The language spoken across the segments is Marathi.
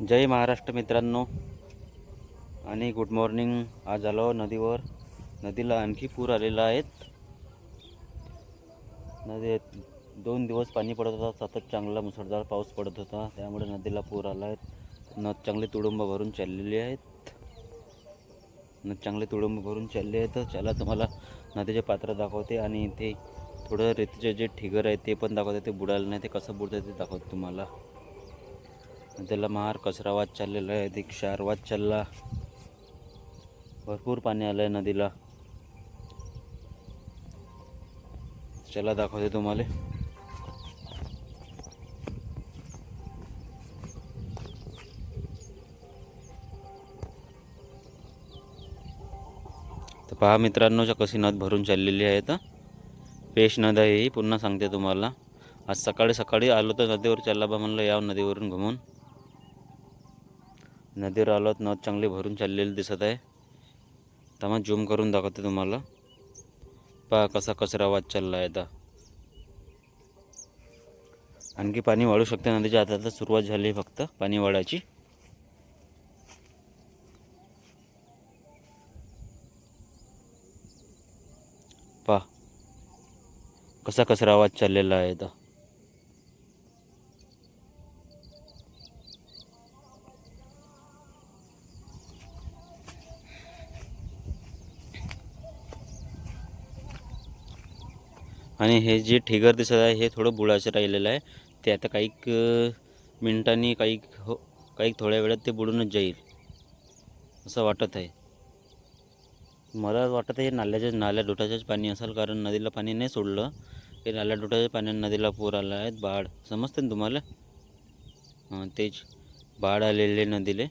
जय महाराष्ट्र मित्रांनो. आणि गुड मॉर्निंग आज आलो नदीवर. नदीला आणखी पूर आलेला आहेत. नदी दोन दिवस पाणी पडत होता. सतत चांगला मुसळधार पाऊस पडत होता. त्यामुळे नदीला पूर आला आहे. नद चांगले तुडुंब भरून चाललेली आहेत. नद चांगले तुडुंब भरून चालले आहेत. चला तुम्हाला नदीचे पात्र दाखवते आणि इथे थोडं रेतीचे जे ठिगर आहे ते पण दाखवते. ते बुडालं नाही ते कसं बुडतं ते दाखवते तुम्हाला. त्याला महार कचरा वाद चाललेला आहे दीक्षार वाद चालला. भरपूर पाणी आलं आहे नदीला. चला दाखवते तुम्हाला. तर पहा मित्रांनो कशी नद भरून चाललेली आहे तर पेश नद आहे ही. पुन्हा सांगते तुम्हाला. आज सकाळी सकाळी आलो तर नदीवर चालला बा म्हणलं याव नदीवरून घुमून. नदी आलो तर नद चांगली भरून चाललेली दिसत आहे. तर झूम करून दाखवते तुम्हाला. पहा कसा कचरा वाद चालला आहे आता. आणखी पाणी वाढू शकते नदीच्या आता तर सुरुवात झाली फक्त पाणी वाढायची. पहा कसा कचरा आवाज चाललेला आहे आता. आणि हे जे ठिगर दिसत आहे हे थोडं बुडाचं राहिलेलं आहे. ते आता काही मिनिटांनी काही हो काही थोड्या वेळात ते बुडूनच जाईल असं वाटत आहे. मला वाटत आहे हे नाल्याच्या नाल्या डोटाचंच पाणी असेल कारण नदीला पाणी नाही सोडलं. हे नाल्या डोटाच्या पाण्याने नदीला पूर आला आहे बाढ. समजते ना तुम्हाला? हां तेच बाढ आलेले नदीले.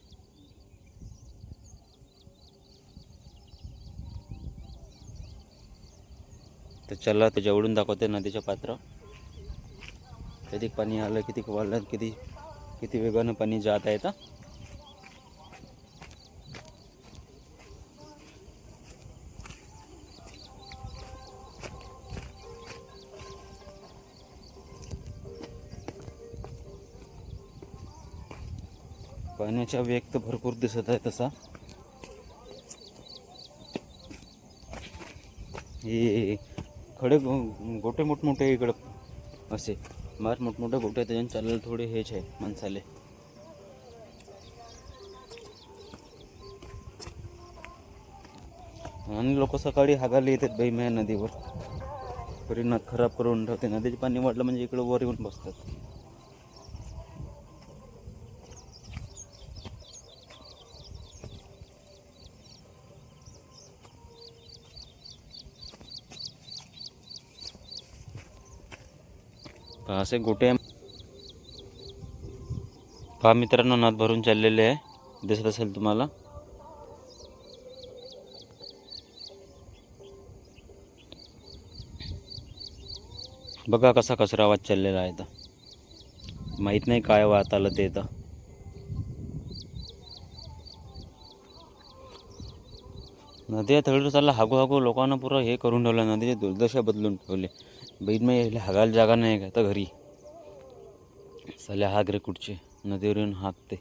तर चला ते जेवढून दाखवते नदीचं पात्र. किती पाणी आलं किती वाढलं किती किती वेगानं पाणी जात आहे तर पाण्याचा वेग तर भरपूर दिसत आहे तसा. हे खडे गो- गोटे मोठमोठे इकडं असे. मार मोठमोठे गोटे त्याच्यानं चालायला थोडे हेच आहे माणसाले. आणि लोक सकाळी हागायला येतात बैमया नदीवर. परिणाम खराब करून ठेवते. नदीचे पाणी वाढलं म्हणजे इकडं वर येऊन बसतात. पहा असे गोटे पहा मित्रांनो नद भरून चाललेले आहे. दिसत असेल तुम्हाला. बघा कसा कचरा वाद चाललेला आहे तर माहीत नाही काय वाहत आलं ते तर नदी थोडं चालला हागू हागू लोकांना पुरं हे करून ठेवलं नदीची दुर्दशा बदलून ठेवली. बैल मग यायला हागायला जागा नाही का? तर घरी. साले हाग रे कुठचे? नदीवर येऊन हागते.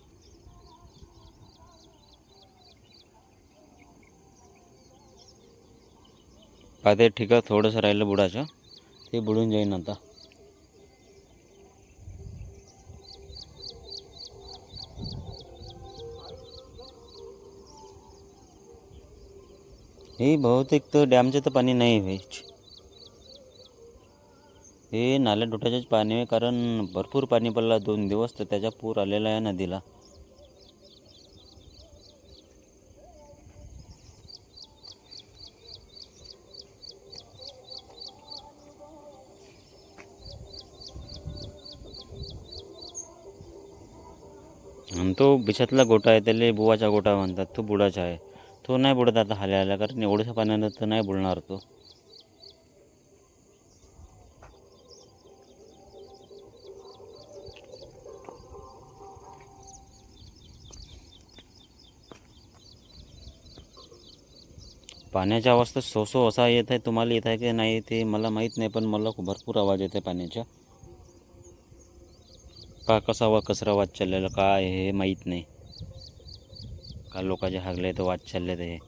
पहा ते थोडंसं राहिलं बुडाचं. ते बुडून जाईन आता. हे बहुतेक तर डॅमचं तर पाणी नाही व्हायच हे नाल्या डोट्याचेच पाणी आहे कारण भरपूर पाणी पडला दोन दिवस तर त्याचा पूर आलेला आहे नदीला. आणि तो बिछातला गोटा आहे त्याला बुवाचा गोटा म्हणतात तो बुडाचा आहे. तो नाही बुडत आता हाल्या आल्या कारण एवढ्याशा पाण्यानं तर नाही बुडणार तो. पाण्याचा आवाज तर सो सो असा येत आहे तुम्हाला येत आहे की नाही ते मला माहीत नाही पण मला भरपूर आवाज येत आहे पाण्याचा. का कसा वा कचरा वाद चाललेला काय हे माहीत नाही. का लोकांचे हागले तर वाद चालले ते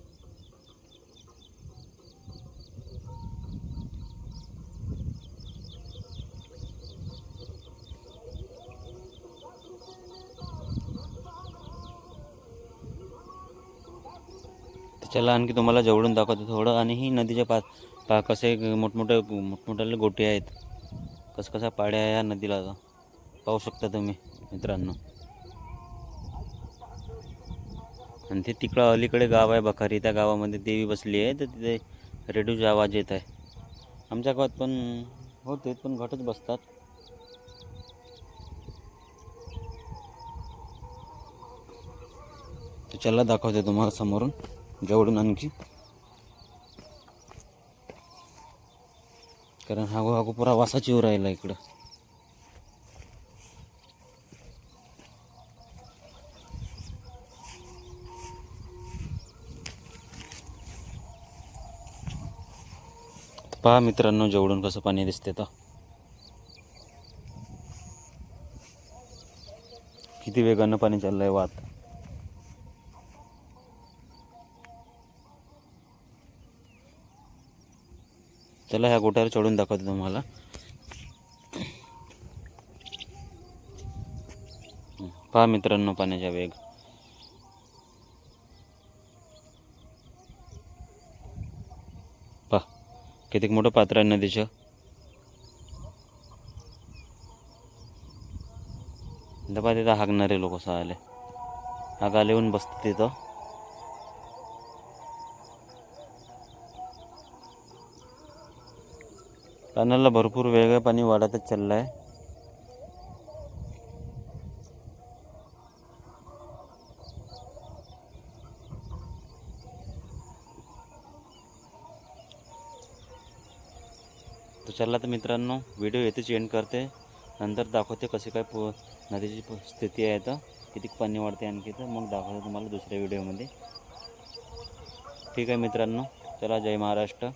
त्याला आणखी तुम्हाला जवळून दाखवतो थोडं. आणि ही नदीच्या पा पा कसे मोठमोठे मोठमोठ्या गोटे आहेत. कसकसा पाड्या आहे या नदीला पाहू शकता तुम्ही मित्रांनो. आणि ते तिकडं अलीकडे गाव आहे बखारी त्या गावामध्ये देवी बसली आहे. तर तिथे रेडिओचा आवाज येत आहे. आमच्या गावात पण होते पण घटच बसतात. चला दाखवते तुम्हाला समोरून. जवळून आणखी. कारण हागो हागो पुरा वासाची येऊ राहिला इकडं. पहा मित्रांनो जवळून कसं पाणी दिसते तर किती वेगानं पाणी चाललंय वाहत चला ह्या गोट्यावर चढून दाखवतो तुम्हाला. पहा मित्रांनो पाण्याचा वेग. पहा किती मोठं पात्र आहे नदीचं. इथं पहा तिथं हागणारे लोक आले हागाले येऊन बसतात तिथं. पाण्याला भरपूर वेगळं पाणी वाढतच चाललं आहे तर चला तर मित्रांनो व्हिडिओ येथेच एंड करते. नंतर दाखवते कसे काय पो नदीची स्थिती आहे तर किती पाणी वाढते आणखी तर. मग दाखवते तुम्हाला दुसऱ्या व्हिडिओमध्ये ठीक आहे मित्रांनो चला जय महाराष्ट्र.